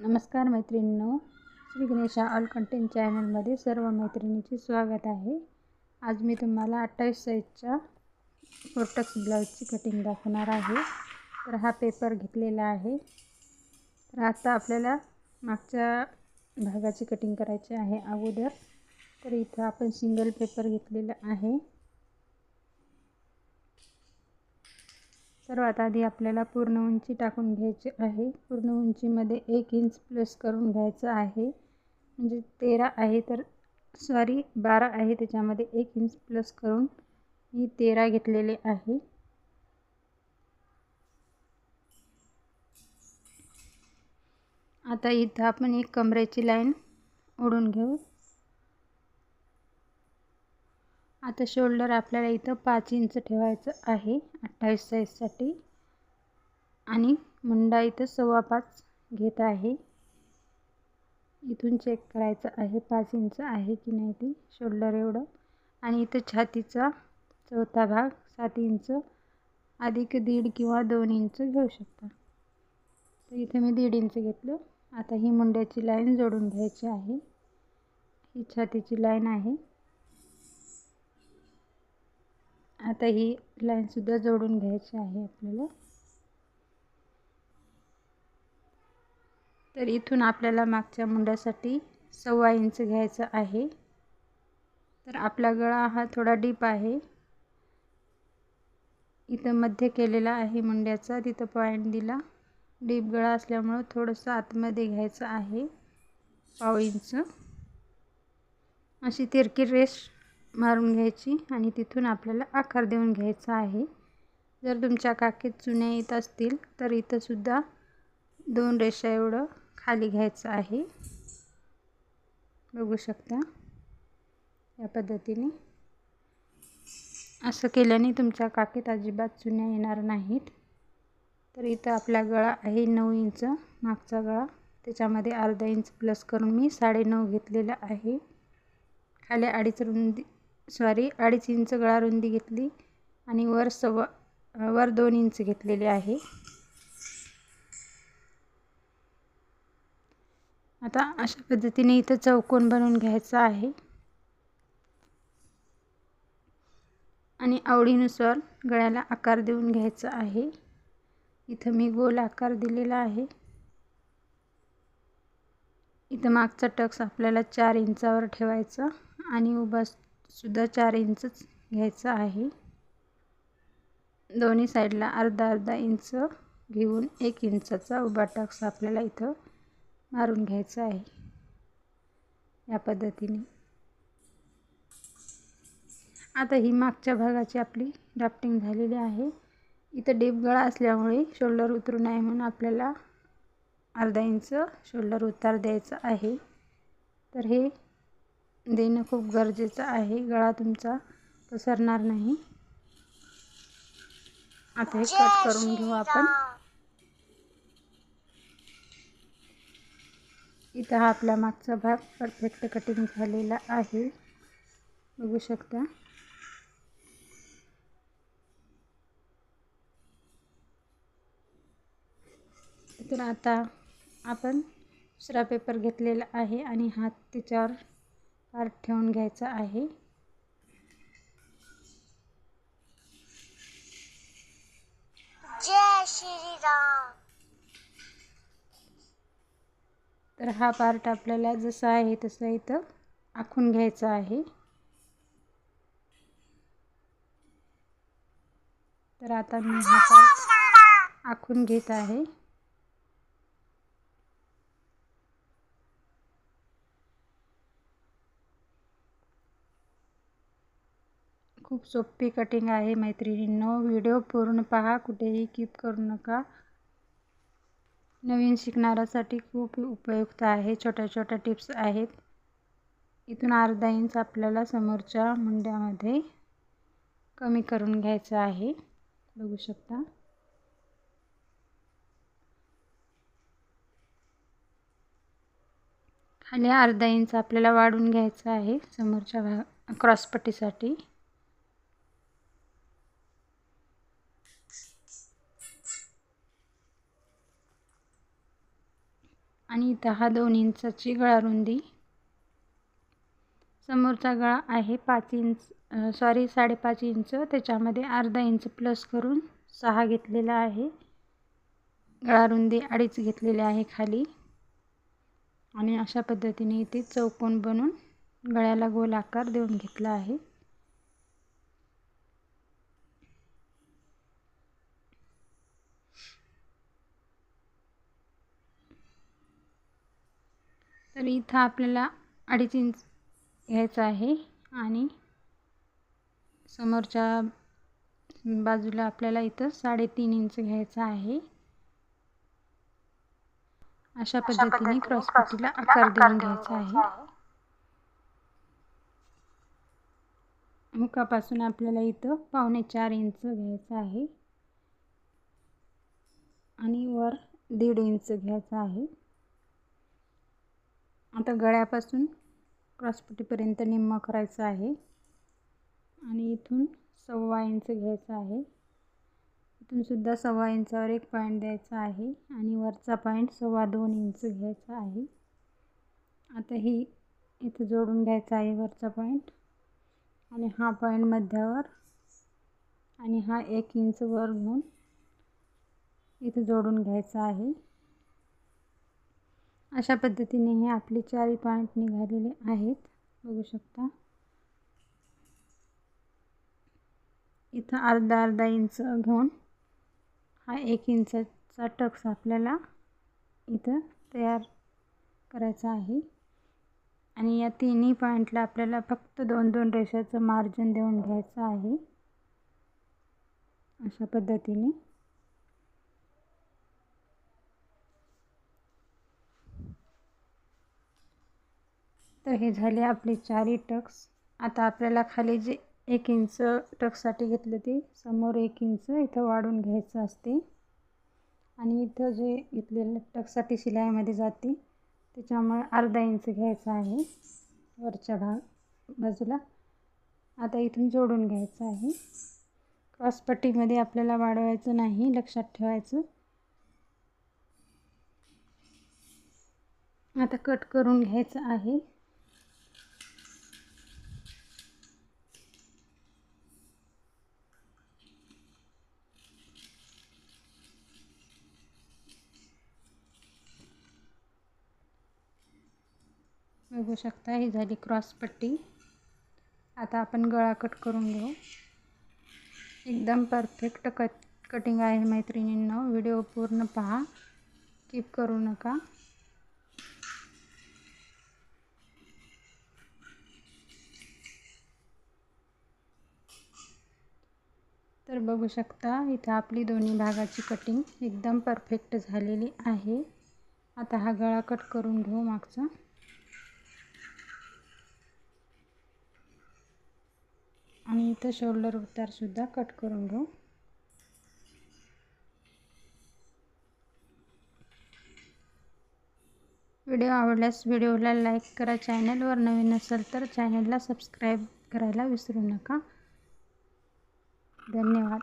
नमस्कार मैत्रिणींनो Shri Ganesha all content चॅनलमध्ये सर्व मैत्रिणीचे स्वागत आहे. आज मी तुम्हाला अठ्ठावीस साईजच्या फोर्टक्स ब्लाऊजची कटिंग दाखवणार आहे. तर हा पेपर घेतलेला आहे. तर आता आपल्याला मागच्या भागाची कटिंग करायची आहे अगोदर. तर इथं आपण सिंगल पेपर घेतलेला आहे. सर्वात आधी आपल्याला पूर्ण उंची टाकून घ्यायची आहे. पूर्ण उंचीमध्ये एक इंच प्लस करून घ्यायचं आहे. म्हणजे तेरा आहे तर सॉरी बारा आहे. त्याच्यामध्ये एक इंच प्लस करून मी तेरा घेतलेले आहे. आता इथं आपण एक कमरेची लाईन ओढून घेऊ. आता शोल्डर आपल्याला इथं पाच इंच ठेवायचं आहे अठ्ठावीस साईजसाठी आणि मुंडा इथं सव्वा पाच घेत आहे. इथून चेक करायचं आहे पाच इंच आहे की नाही ते शोल्डर एवढं. आणि इथं छातीचा चौथा भाग सात इंच अधिक दीड किंवा दोन इंच घेऊ शकता. तर इथे मी दीड इंच घेतलं. आता ही मुंड्याची लाईन जोडून घ्यायची आहे. ही छातीची लाईन आहे. आता ही लाईनसुद्धा जोडून घ्यायची आहे आपल्याला. तर इथून आपल्याला मागच्या मुंड्यासाठी सव्वा इंच घ्यायचं आहे. तर आपला गळा हा थोडा डीप आहे. इथं मध्य केलेला आहे मुंड्याचा तिथं पॉईंट दिला. डीप गळा असल्यामुळं थोडंसं आतमध्ये घ्यायचं आहे. पाव इंच अशी तिरकी रेश मारून घ्यायची आणि तिथून आपल्याला आकार देऊन घ्यायचा आहे. जर तुमच्या काकीत चुन्या येत असतील तर इथंसुद्धा दोन रेषा एवढं खाली घ्यायचं आहे. बघू शकता? या पद्धतीने. असं केल्याने तुमच्या काकीत अजिबात चुन्या येणार नाहीत. तर इथं आपला गळा आहे नऊ इंच. मागचा गळा त्याच्यामध्ये अर्धा इंच प्लस करून मी साडेनऊ घेतलेला आहे. खाली अडीच रुंदी सॉरी अडीच इंच गळा रुंदी घेतली आणि वर सव्वा वर दोन इंच घेतलेले आहे. आता अशा पद्धतीने इथं चौकोन बनवून घ्यायचा आहे. आणि आवडीनुसार गळ्याला आकार देऊन घ्यायचा आहे. इथं मी गोल आकार दिलेला आहे. इथं मागचा टक्स आपल्याला चार इंचावर ठेवायचा आणि उभा सुद्धा चार इंचच घ्यायचं आहे. दोन्ही साईडला अर्धा अर्धा इंच घेऊन एक इंचाचा उभा टक्स आपल्याला इथं मारून घ्यायचा आहे. या पद्धतीने. आता ही मागच्या भागाची आपली ड्राफ्टिंग झालेली आहे. इथं डीप गळा असल्यामुळे शोल्डर उतरू नये म्हणून आपल्याला अर्धा इंच शोल्डर उतार द्यायचा आहे. तर हे देणं खूप गरजेचं आहे. गळा तुमचा पसरणार नाही. आता हे कट करून घेऊ आपण. इथं हा आपला मागचा भाग परफेक्ट कटिंग झालेला आहे. बघू शकता. तर आता आपण दुसरा पेपर घेतलेला आहे आणि हात त्याच्यावर पार्ट ठेवून घ्यायचा आहे. जय श्रीराम. तर हा पार्ट आपल्याला जसा आहे तसं इथं आखून घ्यायचा आहे. तर आता मी हा पार्ट आखून घेत आहे. खूप सोपी कटिंग आहे मैत्रिणींनो. व्हिडिओ पूर्ण पहा. कुठेही कीप करू नका. नवीन शिकणाऱ्यासाठी खूप उपयुक्त आहे. छोट्या छोट्या टिप्स आहेत. इथून अर्धा इंच आपल्याला समोरच्या मुंड्यामध्ये कमी करून घ्यायचं आहे. बघू शकता. खाली अर्धा इंच आपल्याला वाढून घ्यायचं आहे. समोरच्या भाग क्रॉसपट्टीसाठी आणि इथं हा दोन इंचाची गळा रुंदी. समोरचा गळा आहे पाच इंच सॉरी साडेपाच इंच. त्याच्यामध्ये अर्धा इंच प्लस करून सहा घेतलेला आहे. गळारुंदी अडीच घेतलेली आहे खाली. आणि अशा पद्धतीने इथे चौकोन बनवून गळ्याला गोल आकार देऊन घेतला आहे. तर इथं आपल्याला अडीच इंच घ्यायचं आहे आणि समोरच्या बाजूला आपल्याला इथं साडेतीन इंच घ्यायचं आहे. अशा पद्धतीने क्रॉसपट्टीला आकार देऊन घ्यायचा आहे. मुखापासून आपल्याला इथं पावणे चार इंच घ्यायचं आहे. आणि वर दीड इंच घ्यायचं आहे. आता गळ्यापासून क्रॉसपट्टीपर्यंत निम्मा करायचं आहे. आणि इथून सव्वा इंच घ्यायचं आहे. इथूनसुद्धा सव्वा इंचावर एक पॉईंट द्यायचा आहे. आणि वरचा पॉईंट सव्वा दोन इंच घ्यायचा आहे. आता ही इथं जोडून घ्यायचा आहे वरचा पॉईंट आणि हा पॉईंट मध्यावर आणि हा एक इंच वर घेऊन इथं जोडून घ्यायचा आहे. अशा पद्धतीने हे आपले चारी पॉईंट निघालेले आहेत. बघू शकता. इथं अर्धा अर्धा इंच घेऊन हा एक इंचाचा टक्स आपल्याला इथं तयार करायचा आहे. आणि या तिन्ही पॉईंटला आपल्याला फक्त दोन दोन रेषाचं मार्जिन देऊन घ्यायचं आहे. अशा पद्धतीने. तर हे झाले आपले चारही टक्स. आता आपल्याला खाली जे एक इंच टक्ससाठी घेतलं ते समोर एक इंच इथं वाढून घ्यायचं असते. आणि इथं जे घेतलेलं टक्ससाठी शिलाईमध्ये जाते त्याच्यामुळे अर्धा इंच घ्यायचा आहे वरच्या भाग बाजूला. आता इथून जोडून घ्यायचं आहे. क्रॉसपट्टीमध्ये आपल्याला वाढवायचं नाही लक्षात ठेवायचं. आता कट करून घ्यायचं आहे. बघू शकता ही झाली क्रॉस पट्टी. आता आपण गळा कट करून घेऊ. एकदम परफेक्ट कट कटिंग आहे मैत्रिणींना. व्हिडिओ पूर्ण पहा. कीप करू नका. तर बघू शकता इथं आपली दोन्ही भागाची कटिंग एकदम परफेक्ट झालेली आहे. आता हा गळा कट करून घेऊ मागचा. आणि इथं शोल्डर उतारसुद्धा कट करून घेऊ. व्हिडिओ आवडल्यास व्हिडिओला लाईक करा. चॅनलवर नवीन असेल तर चॅनलला सबस्क्राईब करायला विसरू नका. धन्यवाद.